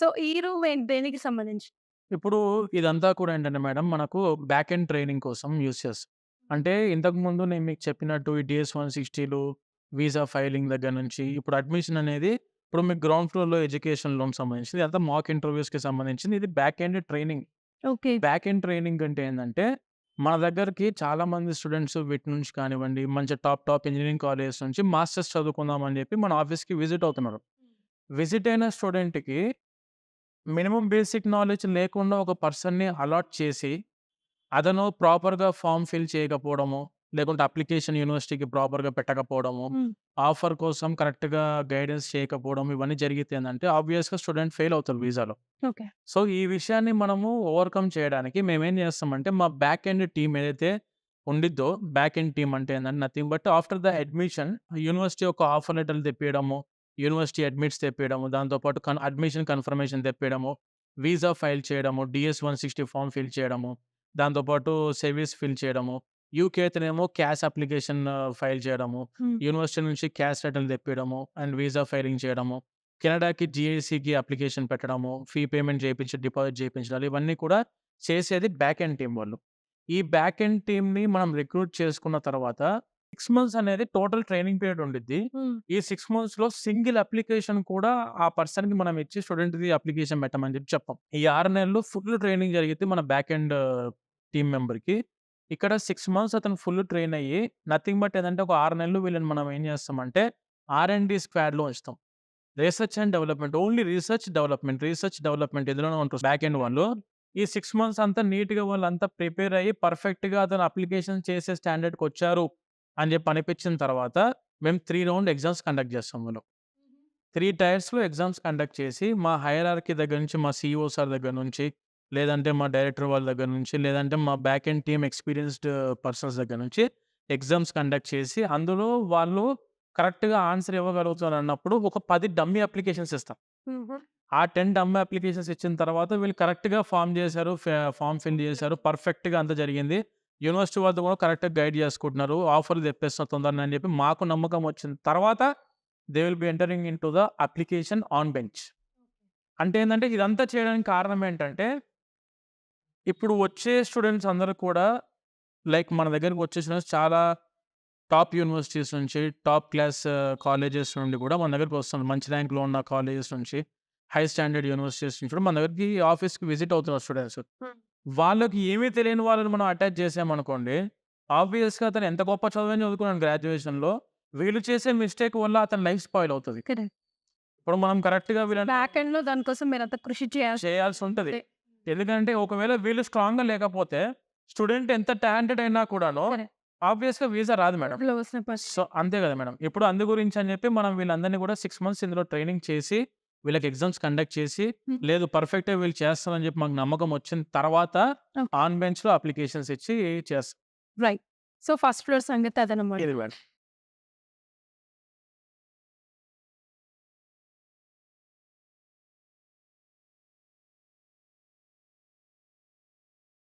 So ఈ room ఏంటి దేనికి సంబంధించి? ఇప్పుడు ఇదంతా కూడా ఏంటంటే మేడం మనకు బ్యాక్ ఎండ్ ట్రైనింగ్ కోసం యూజ్ చేస్తాం. అంటే ఇంతకుముందు నేను మీకు చెప్పినట్టు ఈ డీఎస్ 160లు, వీసా ఫైలింగ్ దగ్గర నుంచి ఇప్పుడు అడ్మిషన్ అనేది ఇప్పుడు మీకు గ్రౌండ్ ఫ్లోర్‌లో ఎడ్యుకేషన్ లోన్ సంబంధించింది. ఇదంతా మాక్ ఇంటర్వ్యూస్‌కి సంబంధించింది. ఇది back end training. Okay. Back end training అంటే ఏందంటే మన దగ్గరికి చాలామంది స్టూడెంట్స్ వీటి నుంచి కానివ్వండి, మంచి టాప్ టాప్ ఇంజినీరింగ్ కాలేజెస్ నుంచి మాస్టర్స్ చదువుకుందాం అని చెప్పి మన ఆఫీస్‌కి విజిట్ అవుతున్నారు. విజిట్ అయిన స్టూడెంట్‌కి మినిమమ్ బేసిక్ నాలెడ్జ్ లేకుండా ఒక పర్సన్‌ని అలాట్ చేసి, అతను ప్రాపర్‌గా ఫార్మ్ ఫిల్ చేయకపోవడము, లేకుంటే అప్లికేషన్ యూనివర్సిటీకి ప్రాపర్‌గా పెట్టకపోవడము. ఆఫర్ కోసం కరెక్ట్‌గా గైడెన్స్ చేయకపోవడం ఇవన్నీ జరిగితే ఏందంటే ఆబ్వియస్‌గా స్టూడెంట్ ఫెయిల్ అవుతారు వీసాలో. ఓకే. సో, ఈ విషయాన్ని మనము ఓవర్‌కమ్ చేయడానికి మేమేం చేస్తామంటే మా బ్యాక్ ఎండ్ టీమ్ ఏదైతే ఉండిద్దో బ్యాక్ ఎండ్ టీమ్ అంటే ఏందంటే nothing but after the admission university యొక్క ఆఫర్ లెటర్‌లు తెప్పియడము, యూనివర్సిటీ అడ్మిట్స్ తెప్పియడము, దాంతో పాటు కన్ అడ్మిషన్ కన్ఫర్మేషన్ తెప్పియడము, వీసా ఫైల్ చేయడము, డీఎస్ 160 ఫార్మ్ ఫిల్ చేయడము, దాంతో పాటు సెవిస్ ఫిల్ చేయడము, యూకే అయితేనేమో క్యాష్ అప్లికేషన్ ఫైల్ చేయడము. యూనివర్సిటీ నుంచి క్యాష్ లెటర్‌లు తెప్పియడము అండ్ వీసా ఫైలింగ్ చేయడము, కెనడాకి జీఐసీకి అప్లికేషన్ పెట్టడము, ఫీ పేమెంట్ చేపించి డిపాజిట్ చేపించడాలు ఇవన్నీ కూడా చేసేది బ్యాక్ ఎండ్ టీమ్ వాళ్ళు. ఈ బ్యాక్ ఎండ్ టీమ్‌ని మనం రిక్రూట్ చేసుకున్న తర్వాత 6 మంత్స్ అనేది టోటల్ ట్రైనింగ్ పీరియడ్ ఉండిద్ది. ఈ 6 మంత్స్‌లో సింగిల్ అప్లికేషన్ కూడా ఆ పర్సన్‌కి మనం ఇచ్చి స్టూడెంట్‌ది అప్లికేషన్ పెట్టమని చెప్పి చెప్పం. ఈ 6 నెలలు ఫుల్ ట్రైనింగ్ జరిగిద్ది మన బ్యాక్ ఎండ్ టీమ్ మెంబర్‌కి. ఇక్కడ 6 మంత్స్ అతను ఫుల్ ట్రైన్ అయ్యి నథింగ్ బట్ ఏదంటే ఒక 6 నెలలు వీళ్ళని మనం ఏం చేస్తామంటే ఆర్ అండ్ డి స్క్వాడ్‌లో ఉంచుతాం. Research and development only research development, research development ఇందులోనే ఉంటారు బ్యాక్ ఎండ్ వాళ్ళు. ఈ 6 మంత్స్ అంతా నీట్‌గా వాళ్ళంతా ప్రిపేర్ అయ్యి పర్ఫెక్ట్‌గా అతను అప్లికేషన్ చేసే స్టాండర్డ్‌కొచ్చారు అని చెప్పి అనిపించిన తర్వాత మేము 3 రౌండ్ ఎగ్జామ్స్ కండక్ట్ చేస్తాం మనం. 3 టైర్స్‌లో ఎగ్జామ్స్ కండక్ట్ చేసి మా హైరార్కీ దగ్గర నుంచి మా సీఈఓ సార్ దగ్గర నుంచి, లేదంటే మా డైరెక్టర్ వాళ్ళ దగ్గర నుంచి, లేదంటే మా back end team experienced persons దగ్గర నుంచి ఎగ్జామ్స్ కండక్ట్ చేసి అందులో వాళ్ళు కరెక్ట్‌గా ఆన్సర్ ఇవ్వగలుగుతారు అన్నప్పుడు ఒక 10 డమ్మీ అప్లికేషన్స్ ఇస్తాం. ఆ 10 డమ్మీ అప్లికేషన్స్ ఇచ్చిన తర్వాత వీళ్ళు కరెక్ట్‌గా ఫార్మ్ చేశారు. ఫ ఫార్మ్ ఫిల్ చేశారు. పర్ఫెక్ట్‌గా అంతా జరిగింది. యూనివర్సిటీ వాళ్ళు కూడా కరెక్ట్‌గా గైడ్ చేసుకుంటున్నారు. ఆఫర్‌లు తెప్పిస్తున్నారు తొందరనే అని చెప్పి మాకు నమ్మకం వచ్చిన తర్వాత they will be entering into the application on bench. అంటే ఏందంటే ఇదంతా చేయడానికి కారణం ఏంటంటే ఇప్పుడు వచ్చే స్టూడెంట్స్ అందరూ కూడా లైక్ మన దగ్గరికి వచ్చే స్టూడెంట్స్ చాలా టాప్ యూనివర్సిటీస్ నుంచి, టాప్ క్లాస్ కాలేజెస్ నుండి కూడా మన దగ్గరికి వస్తున్నారు. మంచి ర్యాంక్‌లో ఉన్న కాలేజెస్ నుంచి, హై స్టాండర్డ్ యూనివర్సిటీస్ నుంచి కూడా మన దగ్గరికి ఆఫీస్‌కి విజిట్ అవుతున్నారు స్టూడెంట్స్. వాళ్ళకి ఏమీ తెలియని వాళ్ళని మనం అటాచ్ చేసామనుకోండి, ఆబ్వియస్‌గా అతను ఎంత గొప్ప చదువైనా చదువుకున్నాడు గ్రాడ్యుయేషన్‌లో. వీళ్ళు చేసే మిస్టేక్ వల్ల అతని లైఫ్ స్పాయిల్ అవుతది. ఇప్పుడు మనం కరెక్ట్‌గా వీళ్ళని బ్యాక్ ఎండ్‌లో దానికోసం మీరంతా కృషి చేయాల్సి చేయాల్సి ఉంటది. ఎందుకంటే ఒకవేళ వీళ్ళు స్ట్రాంగ్‌గా లేకపోతే స్టూడెంట్ ఎంత టాలెంటెడ్ అయినా కూడాను. ఆబ్వియస్‌గా వీసా రాదు మేడం. సో, అంతే కదా మేడం. ఇప్పుడు అందు గురించి అని చెప్పి మనం వీళ్ళందరినీ కూడా 6 మంత్స్ ఇందులో ట్రైనింగ్ చేసి, వీళ్ళకి ఎగ్జామ్స్ కండక్ట్ చేసి. లేదు పర్ఫెక్ట్‌గా వీళ్ళు చేస్తారని చెప్పి మాకు నమ్మకం వచ్చిన తర్వాత. ఆన్ బెంచ్‌లో అప్లికేషన్స్ ఇచ్చి చేస్తాం. రైట్. సో, ఫస్ట్ ఫ్లోర్ సంగతి అదనమాట.